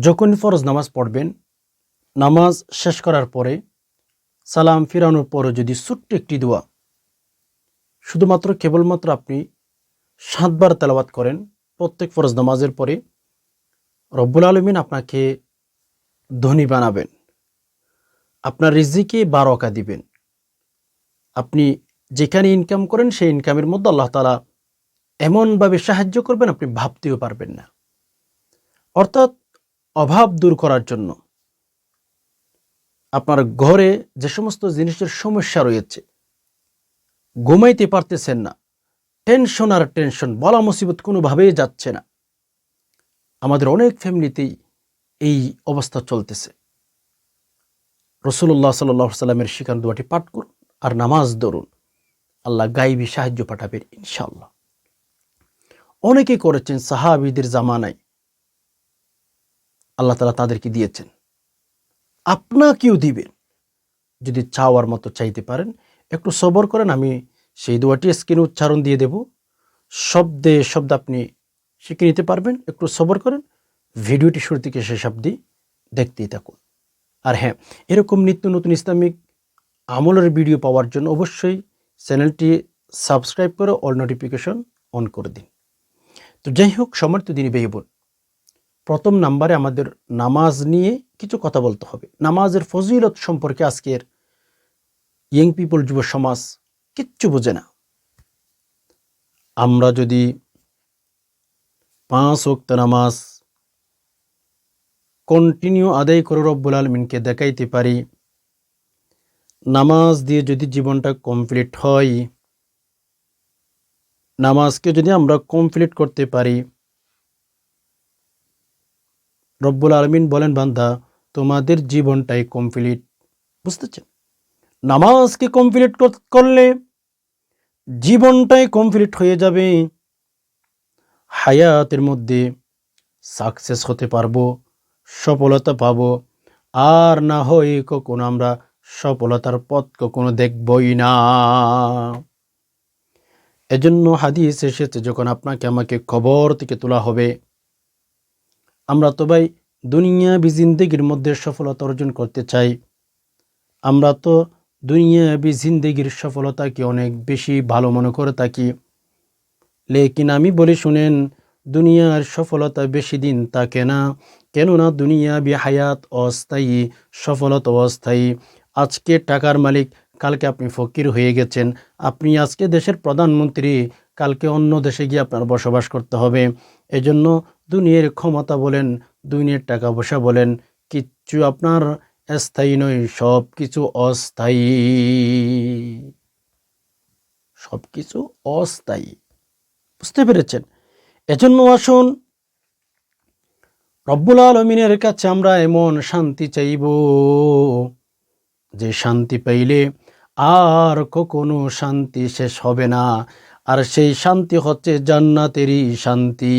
যখন ফরজ নামাজ পড়বেন, নামাজ শেষ করার পরে সালাম ফিরানোর পরে যদি ছোট্ট একটি দোয়া, শুধুমাত্র কেবলমাত্র আপনি সাতবার তেলাওয়াত করেন প্রত্যেক ফরজ নামাজের পরে, রব্বুল আলমিন আপনাকে ধনী বানাবেন। আপনার রিজিকে বারকা দিবেন। আপনি যেখানে ইনকাম করেন, সেই ইনকামের মধ্যে আল্লাহ তালা এমনভাবে সাহায্য করবেন, আপনি ভাবতেও পারবেন না। অর্থাৎ অভাব দূর করার জন্য। আপনার ঘরে যে সমস্ত জিনিসের সমস্যা রয়েছে, ঘুমাইতে পারতেছেন না টেনশন আর টেনশন বলা মুসিবত কোনোভাবেই যাচ্ছে না। আমাদের অনেক ফ্যামিলিতেই এই অবস্থা চলতেছে। রসুল্লাহ সাল্লাহ সাল্লামের শিকার দোয়াটি পাঠ করুন আর নামাজ ধরুন। আল্লাহ গাইবি সাহায্য পাঠাবেন ইনশাল্লাহ অনেকে করেছেন সাহাবিদের জামানায়। আল্লাহ তালা তাদেরকে দিয়েছেন। আপনাকেও দিবেন। যদি চাওয়ার মতো চাইতে পারেন, একটু সবর করেন, আমি সেই দোয়াটি স্ক্রিনে উচ্চারণ দিয়ে দেব। শব্দে শব্দ আপনি শিখে নিতে পারবেন, একটু সবর করেন। ভিডিওটি শুরু থেকে শেষ অবধি দেখতেই থাকুন। আর হ্যাঁ এরকম নিত্য নতুন ইসলামিক আমলের ভিডিও পাওয়ার জন্য অবশ্যই চ্যানেলটি সাবস্ক্রাইব করে অল নোটিফিকেশন অন করে দিন। তো যাই হোক, সমর্থ দিনী বেয়ে প্রথম নাম্বারে আমাদের নামাজ নিয়ে কিছু কথা বলতে হবে। নামাজের ফজিলত সম্পর্কে আজকের ইয়ং পিপল যুব সমাজ কিচ্ছু বোঝে না। আমরা যদি পাঁচ ওক্ত নামাজ কন্টিনিউ আদায় করে রব্বুল আলমিনকে দেখাইতে পারি, নামাজ দিয়ে যদি জীবনটা কমপ্লিট হয়, নামাজকে যদি আমরা কমপ্লিট করতে পারি রব্বুল আলমিন বলেন, বান্দা, তোমাদের জীবনটাই কমপ্লিট বুঝতেছেন? নামাজকে কমপ্লিট করলে জীবনটাই কমপ্লিট হয়ে যাবে। হায়াতের মধ্যে সাকসেস হতে পারব, সফলতা পাবো। আর না হয় কখনো আমরা সফলতার পথ কখনো দেখবই না। এজন্য হাদিস এসেছে, যখন আপনাকে আমাকে খবর থেকে তোলা হবে আমরা তো ভাই দুনিয়া বি জিন্দগির মধ্যে সফলতা অর্জন করতে চাই। আমরা তো দুনিয়া বি জিন্দগির সফলতাকে অনেক বেশি ভালো মনে করে থাকি। লেকিন আমি বলি শুনেন, দুনিয়ার সফলতা বেশি দিন থাকে না, কেননা দুনিয়া বি হায়াত অস্থায়ী, সফলতা অস্থায়ী। আজকে টাকার মালিক, কালকে আপনি ফকির হয়ে গেছেন। আপনি আজকে দেশের প্রধানমন্ত্রী, কালকে অন্য দেশে গিয়ে আপনার বসবাস করতে হবে। এজন্য দুনিয়ার ক্ষমতা বলেন, দুনিয়ার টাকা পয়সা বলেন, কিচ্ছু আপনার স্থায়ী নয় সব কিছু অস্থায়ী। সব কিছু অস্থায়ী। বুঝতে পেরেছেন? এজন্য আসুন, রব্বুল আলমিনের কাছে আমরা এমন শান্তি চাইব, যে শান্তি পাইলে আর কখনো শান্তি শেষ হবে না। আর সেই শান্তি হচ্ছে জান্নাতেরই শান্তি।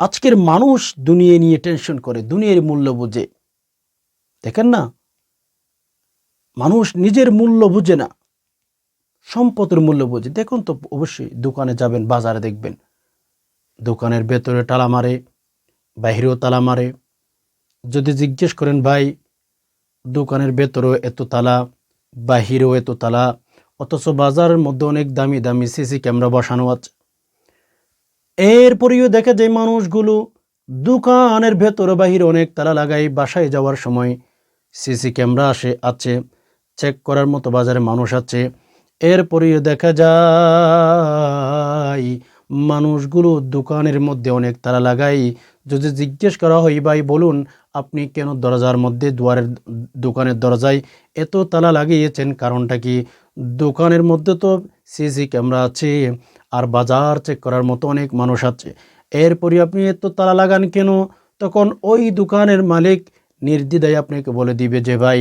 আজকের মানুষ দুনিয়া নিয়ে টেনশন করে, দুনিয়ার মূল্য বুঝে। দেখেন না? মানুষ নিজের মূল্য বুঝে না, সম্পদের মূল্য বুঝে। দেখুন তো, অবশ্যই দোকানে যাবেন, বাজারে দেখবেন। দোকানের ভেতরে টালা মারে বাহিরেও তালা মারে। যদি জিজ্ঞেস করেন, ভাই, দোকানের ভেতরেও এত তালা? বাহিরেও এত তালা, অথচ বাজারের মধ্যে অনেক দামি দামি সিসি ক্যামেরা বসানো আছে। এরপরেও দেখা যে মানুষগুলো দোকানের ভেতরে বাহিরে অনেক তালা লাগাই বাসায় যাওয়ার সময় সিসি ক্যামেরা আসে, আছে চেক করার মতো বাজারে মানুষ আছে। এরপরেও দেখা যায় মানুষগুলো দোকানের মধ্যে অনেক তালা লাগাই। যদি জিজ্ঞেস করা হয়, ভাই, বলুন আপনি কেন দরজার মধ্যে দুয়ারের দোকানের দরজায় এত তালা লাগিয়েছেন? কারণটা কি? দোকানের মধ্যে তো সিসি ক্যামেরা আছে আর বাজার চেক করার মতো অনেক মানুষ আছে। এরপরে আপনি এত তালা লাগান কেন? তখন ওই দোকানের মালিক নির্দ্বিধায় আপনাকে বলে দিবে যে, ভাই,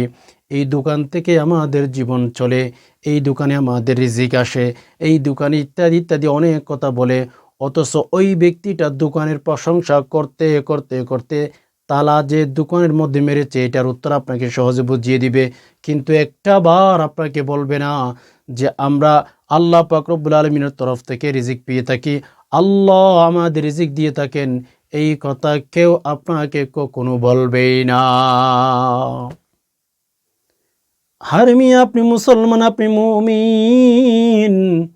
এই দোকান থেকে আমাদের জীবন চলে, এই দোকানে আমাদের রিজিক আসে, এই দোকানে ইত্যাদি ইত্যাদি অনেক কথা বলে। অথচ ওই ব্যক্তিটা দোকানের প্রশংসা করতে করতে করতে তালা যে দোকানের মধ্যে মেরেছে, এটার উত্তর আপনাকে সহজে বুঝিয়ে দিবে। কিন্তু একটা বার আপনাকে বলবে না যে, আমরা আল্লাহ পাকরবুল আলমিনের তরফ থেকে রিজিক পেয়ে থাকি। আল্লাহ আমাদের রিজিক দিয়ে থাকেন। এই কথা কেউ আপনাকে কখনো বলবেই না। হারমি আপনি মুসলমান, আপনি মুমিন।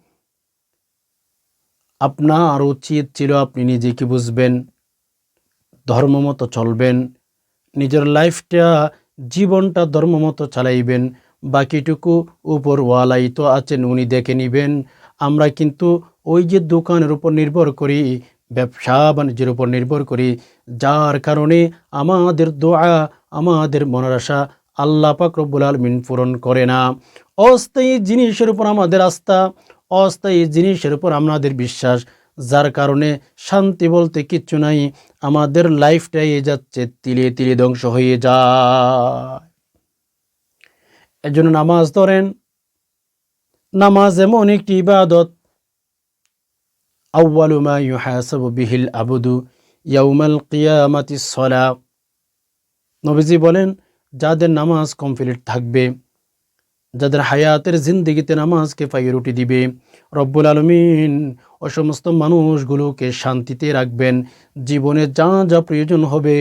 আপনার উচিত ছিল আপনি নিজেকে বুঝবেন। ধর্ম মতো চলবেন, নিজের লাইফটা, জীবনটা ধর্ম মতো চালাইবেন, বাকিটুকু উপরওয়ালাই তো আছেন উনি দেখে নিবেন। আমরা কিন্তু ওই যে দোকানের উপর নির্ভর করি, ব্যবসা বাণিজ্যের উপর নির্ভর করি, যার কারণে আমাদের দোয়া, আমাদের মনের আশা আল্লাহ পাক রব্বুল আলমিন পূরণ করে না। অস্থায়ী জিনিসের উপর আমাদের আস্থা, অস্থায়ী জিনিসের উপর আমাদের বিশ্বাস যার কারণে শান্তি বলতে কিচ্ছু নাই, আমাদের লাইফটাই যাচ্ছে, তিলে তিলে ধ্বংস হয়ে যায়। এজন্য নামাজ ধরেন, নামাজ এমন একটি ইবাদত আউ্বালু মা ইউহাসাবু বিহিল আবুদু ইয়াউমাল কিয়ামাতি সলা নবীজি বলেন, যাদের নামাজ কমপ্লিট থাকবে যাদের হায়াতের জিন্দিগিতে নামাজকে প্রায়োরিটি দিবে, রব্বুল আলমিন ও সমস্ত মানুষগুলোকে শান্তিতে রাখবেন। জীবনে যা যা প্রয়োজন হবে,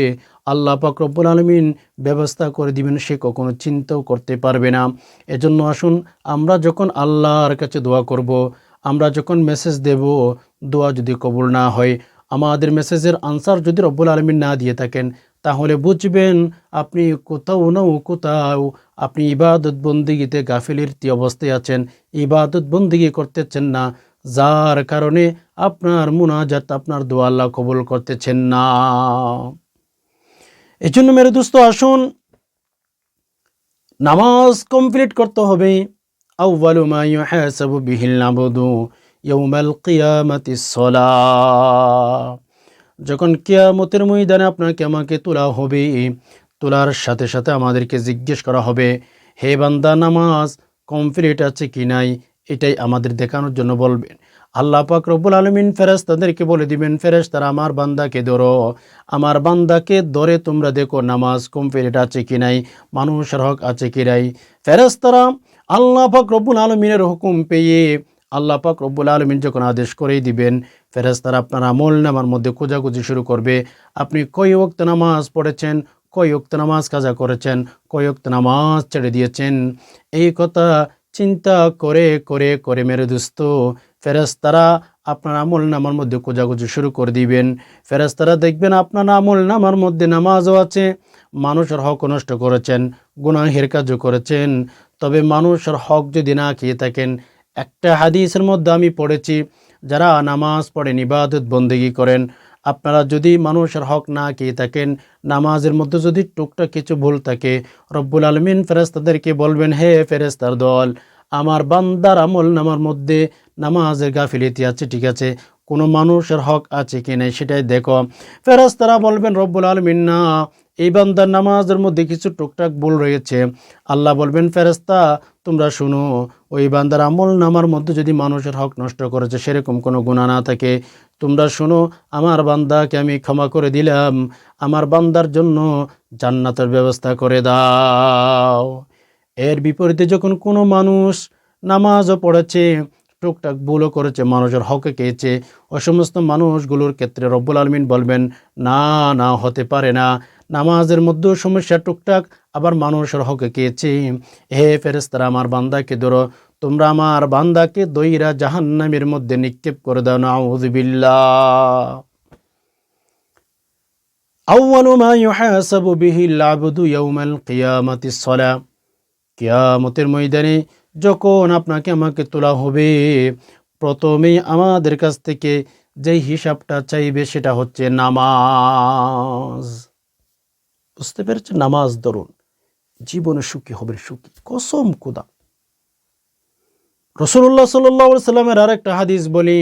আল্লাহ পাক রব্বুল আলমিন ব্যবস্থা করে দিবেন, সে কখনো চিন্তাও করতে পারবে না। এজন্য আসুন, আমরা যখন আল্লাহর কাছে দোয়া করব, আমরা যখন মেসেজ দেব, দোয়া যদি কবুল না হয়, আমাদের মেসেজের আনসার যদি রব্বুল আলমিন না দিয়ে থাকেন, তাহলে বুঝবেন আপনি কোথাও না কোথাও আপনি ইবাদত বন্দিগিতে গাফিলিরতি অবস্থায় আছেন ইবাদত বন্দিগি করতেছেন না, যার কারণে আপনার মুনাজাত, আপনার দোয়া আল্লাহ কবুল করতেছেন না। এই জন্য মেরে দোস্ত, আসুন, নামাজ কমপ্লিট করতে হবে। যখন কেয়ামতের ময়দানে আপনাকে আমাকে তোলা হবে তোলার সাথে সাথে আমাদেরকে জিজ্ঞেস করা হবে, হে বান্দা, নামাজ কমপ্লিট আছে কি নাই? এটাই আমাদের দেখানোর জন্য বলবেন। আল্লাহ পাক রব্বুল আলমিন ফেরেস তাদেরকে বলে দিবেন ফেরেস তারা আমার বান্দাকে ধরো। আমার বান্দাকে ধরে তোমরা দেখো নামাজ কমপ্লিট আছে কি নাই, মানুষের হক আছে কি নাই। ফেরেস তারা আল্লাহ পাক রব্বুল আলমিনের হুকুম পেয়ে আল্লাহ পাক রব্বুল আলমিন যখন আদেশ করেই দিবেন ফেরেস্তারা আপনার আমল নামার মধ্যে খোঁজাখুঁজি শুরু করবে। আপনি কই ওক্ত নামাজ পড়েছেন? কই ওক্ত নামাজ কাজা করেছেন কই ওক্ত নামাজ ছেড়ে দিয়েছেন। এই কথা চিন্তা করে করে করে মেরে দুস্ত। ফেরেস্তারা আপনার আমল নামার মধ্যে খোঁজাখুঁজি শুরু করে দিবেন। ফেরেস্তারা দেখবেন আপনার আমল নামার মধ্যে নামাজও আছে, মানুষের হক নষ্ট করেছেন, গুনাহের কাজও করেছেন। তবে মানুষের হক যদি না খেয়ে থাকেন, একটা হাদিসের মধ্যে আমি পড়েছি, যারা নামাজ পড়েন, ইবাদত, বন্দেগি করেন আপনারা যদি মানুষের হক না কে থাকেন, নামাজের মধ্যে যদি টুকটা কিছু ভুল থাকে, রব্বুল আলমিন ফেরেস্তাদেরকে বলবেন, হে ফেরেস্তার দল, আমার বান্দার আমল নামার মধ্যে নামাজের গাফিলিতি আছে, ঠিক আছে? কোনো মানুষের হক আছে কি নেই সেটাই দেখো। ফেরাস্তারা বলবেন, রব্বুল আলমিন, না এই বান্দার নামাজের মধ্যে কিছু টুকটাক ভুল রয়েছে। আল্লাহ বলবেন ফেরেস্তা তোমরা শুনো, ওই বান্দার আমল নামার মধ্যে যদি মানুষের হক নষ্ট করেছে, সেরকম কোনো গুণা না থাকে। তোমরা শোনো, আমার বান্দাকে আমি ক্ষমা করে দিলাম, আমার বান্দার জন্য জান্নাতের ব্যবস্থা করে দাও। এর বিপরীতে যখন কোনো মানুষ নামাজও পড়েছে টুকটাক ভুলও করেছে মানুষের হকে খেয়েছে ওই সমস্ত মানুষগুলোর ক্ষেত্রে রব্বুল আলমিন বলবেন, না না, হতে পারে না। নামাজের মধ্যেও সমস্যা টুকটাক, আবার মানুষের হকে খেয়েছে হে ফেরেস্তারা আমার বান্দাকে ধরো। তোমরা আমার বান্দাকে দইরা জাহান্নামের মধ্যে নিক্ষেপ করে দাও। না আউযুবিল্লাহ আউয়ালু মা কিয়ামতের ময়দানে যখন আপনাকে আমাকে তোলা হবে, প্রথমেই আমাদের কাছ থেকে যেই হিসাবটা চাইবে সেটা হচ্ছে নামাজ। বুঝতে পেরেছেন? নামাজ ধরুন, জীবনে সুখী হবে, সুখী। কসম কুদা রসুল্লাহ সাল্লাহ সাল্লামের আর একটা হাদিস বলি,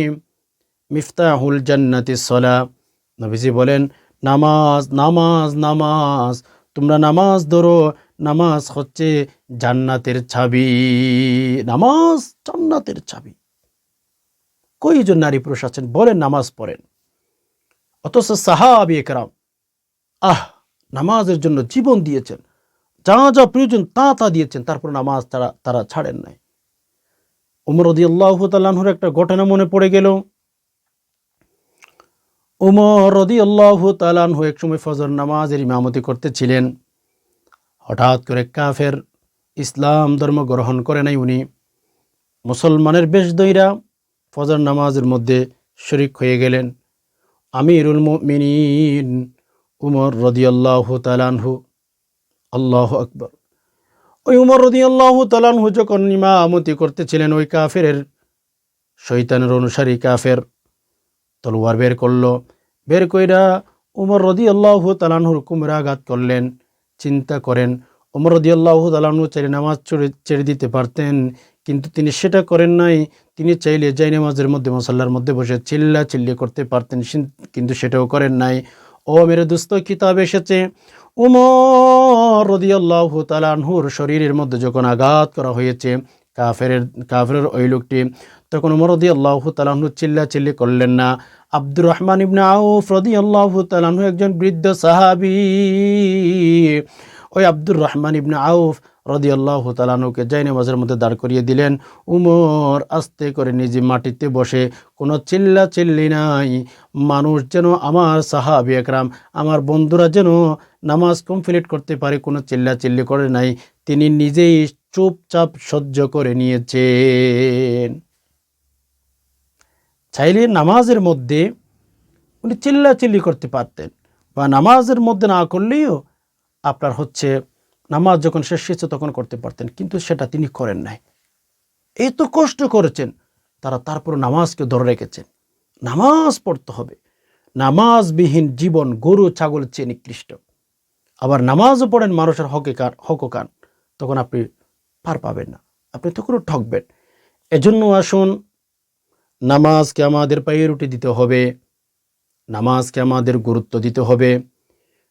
মিফতাহুল জান্নাতি সলা। নবীজি বলেন, নামাজ নামাজ নামাজ। তোমরা নামাজ ধরো নামাজ হচ্ছে জান্নাতের ছাবি। নামাজ জান্নাতের ছাবি। কয়জন নারী পুরুষ আছেন? বলেন, নামাজ পড়েন। অথচ সাহাবি একরাম, আহ, নামাজের জন্য জীবন দিয়েছেন। যা যা প্রয়োজন তা তা দিয়েছেন। তারপর নামাজ তারা তারা ছাড়েন নাই। উমর রদি আল্লাহ তাল্লাহর একটা ঘটনা মনে পড়ে গেল। উমর আল্লাহ তালানহু এক সময় ফজর নামাজের ইমামতি করতেছিলেন। হঠাৎ করে কাফের ইসলাম ধর্ম গ্রহণ করে নাই উনি। মুসলমানের বেশ দইরা ফজর নামাজের মধ্যে শরিক হয়ে গেলেন। আমিরুল মিনীন উমর রদিয়াল্লাহ তালানহু আল্লাহ আকবর। ওই উমর রদিয়াল্লাহ তালানহু যখন ইমামতি করতেছিলেন, ওই কাফের শৈতানের অনুসারী কাফের তলোয়ার বের করল। বের কইরা উমর রদি আল্লাহ তালানহুর কুমরা আঘাত করলেন। চিন্তা করেন। উমর রদি আল্লাহ চাইলে নামাজ ছেড়ে দিতে পারতেন, কিন্তু তিনি সেটা করেন নাই। তিনি চাইলে যাই নামাজের মধ্যে, মশাল্লার মধ্যে বসে চিল্লা চিল্লি করতে পারতেন কিন্তু সেটাও করেন নাই। ও মেরে দুস্ত, কিতাব এসেছে। উমর রদি আল্লাহ তালানহুর শরীরের মধ্যে যখন আঘাত করা হয়েছে কাফের কাফের ওই লোকটি, তখন উমর রদি আল্লাহ তালাহনু চিল্লা চিল্লি করলেন না। আব্দুর রহমান ইবনে আউফ রদি আল্লাহ তালাহনু একজন বৃদ্ধ সাহাবি। ওই আব্দুর রহমান ইবনে আউফ রদি আল্লাহ তালানুকে যাই নামাজের মধ্যে দাঁড় করিয়ে দিলেন। উমর আস্তে করে নিজে মাটিতে বসে, কোনো চিল্লা চিল্লি নাই। মানুষ যেন আমার সাহাবি একরাম, আমার বন্ধুরা যেন নামাজ কমপ্লিট করতে পারে, কোনো চিল্লা চিল্লি করে নাই। তিনি নিজেই চুপচাপ সহ্য করে নিয়েছেন। চাইলে নামাজের মধ্যে উনি চিল্লা চিল্লি করতে পারতেন বা নামাজের মধ্যে না করলেও আপনার হচ্ছে নামাজ যখন শেষ হয়েছে তখন করতে পারতেন, কিন্তু সেটা তিনি করেন নাই। এই তো কষ্ট করেছেন, তারা তারপর নামাজকে ধরে রেখেছেন। নামাজ পড়তে হবে। নামাজবিহীন জীবন গরু ছাগলের চেয়ে নিকৃষ্ট। আবার নামাজও পড়েন মানুষের হকে কান, তখন আপনি পার পাবেন না। আপনি তখনও ঠকবেন। এজন্য আসুন নামাজকে আমাদের পায়ে রুটি দিতে হবে, নামাজকে আমাদের গুরুত্ব দিতে হবে।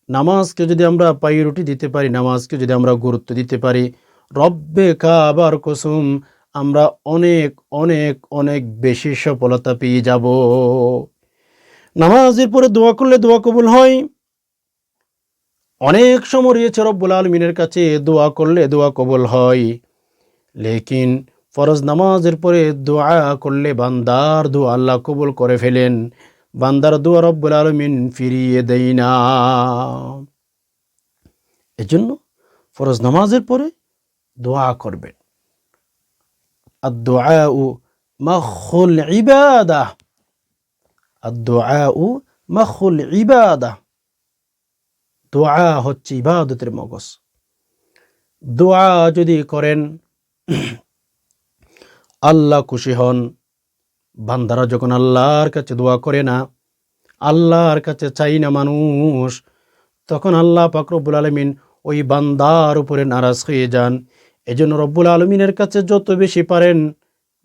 নামাজকে যদি আমরা পায়ে রুটি দিতে পারি, নামাজকে যদি আমরা গুরুত্ব দিতে পারি, রব্বে কাবার কুসুম আমরা অনেক অনেক অনেক বেশি সফলতা পেয়ে যাব। নামাজের পরে দোয়া করলে দোয়া কবুল হয়। অনেক সময় রয়েছে রব্বুল আলমিনের কাছে দোয়া করলে দোয়া কবুল হয়, লেকিন ফরজ নামাজের পরে দোয়া করলে বান্দার দোয়া আল্লাহ কবুল করে ফেলেন। বান্দার দোয়া রব্বুল আলমিন ফিরিয়ে দেয় না। এজন্য ফরজ নামাজের পরে দোয়া করবেন। আর দোয়া ও মখুল ইবাদা। আর দোয়া ও মখুল ইবাদা। দোয়া হচ্ছে ইবাদতের মগজ। দোয়া যদি করেন আল্লাহ খুশি হন। বান্দারা যখন আল্লাহর কাছে দোয়া করে না, আল্লাহর কাছে চাই না মানুষ, তখন আল্লাহ পাক রব্বুল আলমিন ওই বান্দার উপরে নারাজ হয়ে যান। এজন্য রব্বুল আলমিনের কাছে যত বেশি পারেন,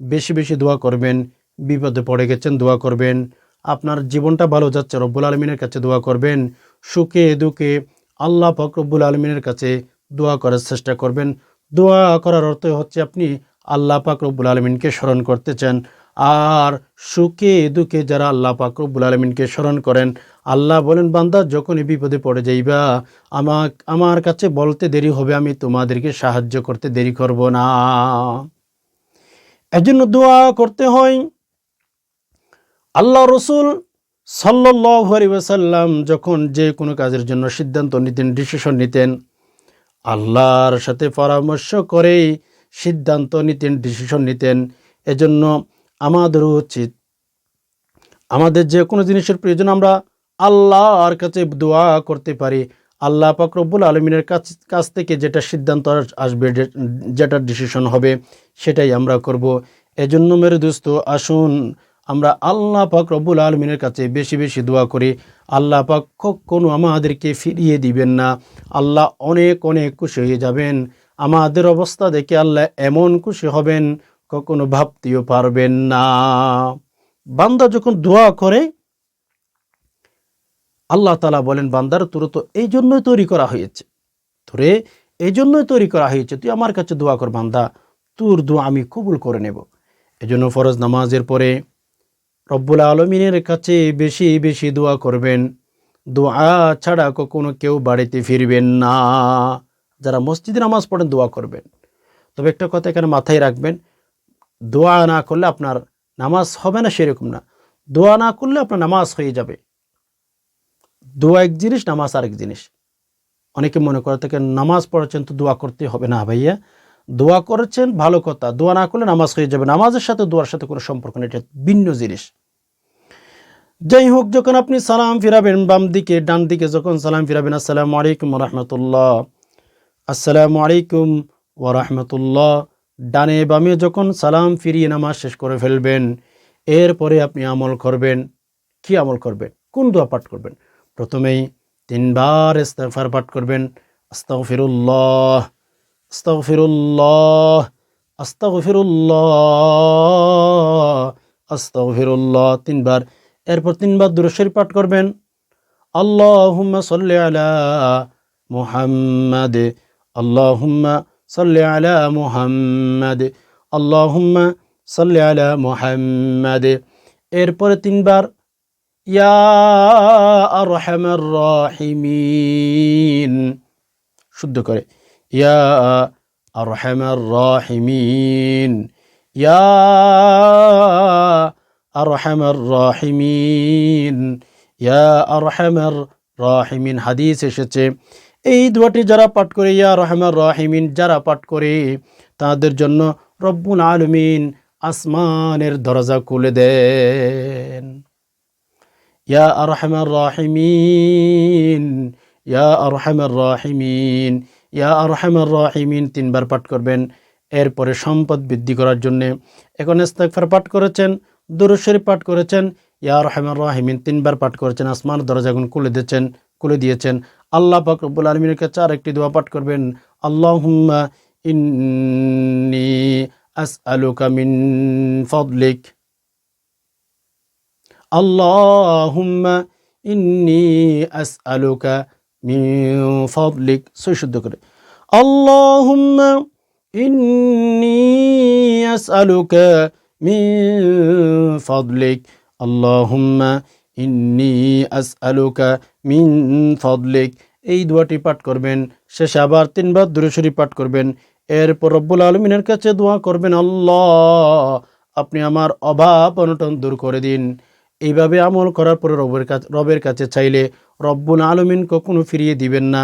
বেশি বেশি দোয়া করবেন, বিপদে পড়ে গেছেন, দোয়া করবেন। আপনার জীবনটা ভালো যাচ্ছে, রব্বুল আলমিনের কাছে দোয়া করবেন। সুখে দুঃখে আল্লাহ পাক রব্বুল আলমিনের কাছে দোয়া করার চেষ্টা করবেন। দোয়া করার অর্থ হচ্ছে আপনি আল্লাহ পাক রব্বুল আলমিনকে স্মরণ করতে চান। আর সুখে দুঃখে যারা আল্লাহ পাক রব্বুল আলমিনকে স্মরণ করেন, আল্লাহ বলেন, বান্দা, যখনই বিপদে পড়ে যাইবা আমার আমার কাছে বলতে দেরি হবে, আমি তোমাদেরকে সাহায্য করতে দেরি করব না। এজন্য দোয়া করতে হয়। আল্লাহ রসুল সাল্লাসাল্লাম যখন যে কোনো কাজের জন্য সিদ্ধান্ত নিতেন, ডিসিশন নিতেন, আল্লাহর সাথে পরামর্শ করেই সিদ্ধান্ত নিতেন ডিসিশন নিতেন। এজন্য আমাদেরও উচিত, আমাদের যে কোনো জিনিসের প্রয়োজন আমরা আল্লাহর কাছে দোয়া করতে পারি। আল্লাহ পাক রব্বুল আলমিনের কাছ কাছ থেকে যেটা সিদ্ধান্ত আসবে যেটা ডিসিশন হবে, সেটাই আমরা করব। এজন্য মেরে দোস্ত, আসুন আমরা আল্লাহ পাক রব্বুল আলমিনের কাছে বেশি বেশি দোয়া করি। আল্লাহ পাক কখনো আমাদেরকে ফিরিয়ে দিবেন না। আল্লাহ অনেক অনেক খুশি হয়ে যাবেন। আমাদের অবস্থা দেখে আল্লাহ এমন খুশি হবেন, কখনো ভাবতেও পারবেন না। বান্দা যখন দোয়া করে, আল্লাহ তালা বলেন, বান্দার তোর তো এই জন্যই তৈরি করা হয়েছে। তোরে এই জন্যই তৈরি করা হয়েছে, তুই আমার কাছে দোয়া কর বান্দা, তোর দোয়া আমি কবুল করে নেব। এজন্য ফরজ নামাজের পরে রব্বুল আলমিনের কাছে বেশি বেশি দোয়া করবেন। দোয়া ছাড়া কখনো কেউ বাড়িতে ফিরবেন না। যারা মসজিদে নামাজ পড়েন দোয়া করবেন। তবে একটা কথা এখানে মাথায় রাখবেন, দোয়া না করলে আপনার নামাজ হবে না সেরকম না। দোয়া না করলে আপনার নামাজ হয়ে যাবে। দোয়া এক জিনিস, নামাজ আরেক জিনিস। অনেকে মনে করে থাকে নামাজ পড়েছেন তো দোয়া করতে হবে। না ভাইয়া, দোয়া করেছেন, ভালো কথা। দোয়া না করলে নামাজ হয়ে যাবে নামাজের সাথে দোয়ার সাথে কোনো সম্পর্ক নেই, এটা ভিন্ন জিনিস। যাই হোক, যখন আপনি সালাম ফিরাবেন বাম দিকে ডান দিকে যখন সালাম ফিরাবেন, আসসালামু আলাইকুম রহমতুল্লাহ। আসসালামু আলাইকুম ওরহমতুল্লাহ ডানে বামে যখন সালাম ফিরিয়ে নামাজ শেষ করে ফেলবেন, এরপরে আপনি আমল করবেন। কি আমল করবেন? কোন দোয়া পাঠ করবেন? প্রথমেই তিনবার ইস্তেগফার পাঠ করবেন। আস্তাগফিরুল্লাহ আস্তাগফিরুল্লাহ আস্তাগফিরুল্লাহ আস্তাগফিরুল্লাহ তিনবার। এরপর তিনবার দুরুশরীফ পাঠ করবেন। আল্লাহুম্মা সাল্লি আলা মুহাম্মাদ আল্লাহুম্মা সাল্লি আলা মুহাম্মাদ, আল্লাহুম্মা সাল্লি আলা মুহাম্মাদ। এরপরে তিনবার, ইয়া আরহামার রাহিমিন। শুদ্ধ করে, ইয়া আরহামার রাহিমিন। ইয়া আরহামার রাহিমিন। ইয়া আরহামার রাহিমিন। হাদিস এসেছে এই দোয়াটি যারা পাঠ করে, ইয়া রহমার রাহিমিন, যারা পাঠ করে, তাদের জন্য রব্বুল আলমিন আসমানের দরজা খুলে দেন। ইয়া আরহামার রাহিমিন, ইয়া আরহামার রাহিমিন, ইয়া আরহামার রাহিমিন তিনবার পাঠ করবেন। এরপরে সম্পদ বৃদ্ধি করার জন্য এখন ইস্তেগফার পাঠ করেছেন দুরুশরীফ পাঠ করেছেন, ইয়া রহমান রাহিমিন তিনবার পাঠ করেছেন আসমান দরজাগুন খুলে দিয়েছেন খুলে দিয়েছেন। আল্লাহ পাক রব্বুল আলমিনের কাছে আর একটি দোয়া পাঠ করবেন, আল্লাহুম্মা ইন্নি আসআলুকা মিন ফদলিক। আল্লাহুম্মা ইন্নি আসআলুকা মিন ফদলিক। সই শুদ্ধ করে, আল্লাহুম্মা ইন্নি আসআলুকা মিন ফদলিক। ইন্নি আসআলুকা মিন ফদলিক। এই দোয়াটি পাঠ করবেন। শেষে আবার তিনবার দুরুশরী পাঠ করবেন। এরপর রব্বুল আলমিনের কাছে দোয়া করবেন, আল্লাহ, আপনি আমার অভাব অনটন দূর করে দিন। এইভাবে আমল করার পরে রবের কাছে রবের কাছে চাইলে রব্বুল আলমিন কখনো ফিরিয়ে দিবেন না।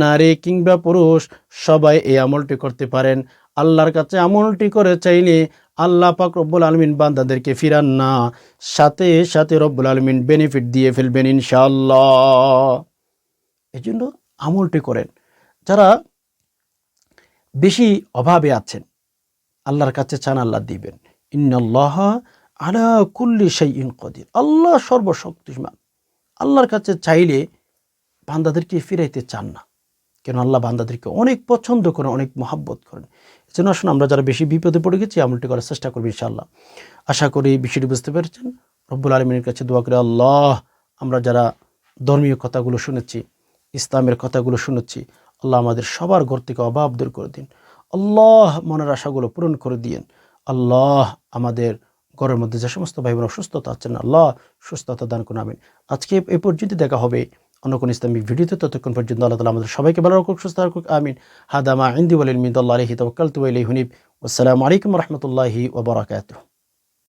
নারী কিংবা পুরুষ, সবাই এই আমলটি করতে পারেন। আল্লাহর কাছে আমলটি করে চাইলে আল্লাহ পাক রব্বুল আলমিন বান্দাদেরকে ফিরান না। সাথে সাথে রব্বুল আলমিন বেনিফিট দিয়ে ফেলবেন ইনশাল্লাহ এই জন্য আমলটি করেন। যারা বেশি অভাবে আছেন, আল্লাহর কাছে চান আল্লাহ দিবেন। ইন্নাল্লাহ আলা কুল্লি সেই ইন কদির। আল্লাহ সর্বশক্তিমান। আল্লাহর কাছে চাইলে বান্দাদেরকে ফিরাইতে চান না। কেন আল্লাহ বান্দাদেরকে অনেক পছন্দ করেন, অনেক মহাব্বত করেন। এই জন্য আসুন আমরা যারা বেশি বিপদে পড়ে গেছি, আমলটি করার চেষ্টা করব ইনশাআল্লাহ। আশা করি বিষয়টি বুঝতে পেরেছেন। রব্বুল আলমিনের কাছে দোয়া করে, আল্লাহ, আমরা যারা ধর্মীয় কথাগুলো শুনেছি ইসলামের কথাগুলো শুনেছি। আল্লাহ আমাদের সবার ঘর থেকে অভাব দূর করে দিন। আল্লাহ মনের আশাগুলো পূরণ করে দিন আল্লাহ আমাদের ঘরের মধ্যে যে সমস্ত ভাই বোন অসুস্থতা আছেন আল্লাহ সুস্থতা দান করুন, আমিন। আজকে এ পর্যন্ত দেখা হবে অন্য কোন ইসলামিক ভিডিওতে। ততক্ষণ পর্যন্ত আল্লাহ তালা আমাদের সবাইকে ভালো রাখুক, সুস্থ রাখুক, আমিন। হাদামা ইন্দি ওয়ালিল মিদ আল্লাহ আলহি তবকাল তুয়াইলি হুনিব। আসসালামু আলাইকুম রহমতুল্লাহি ওবরাকাতুহ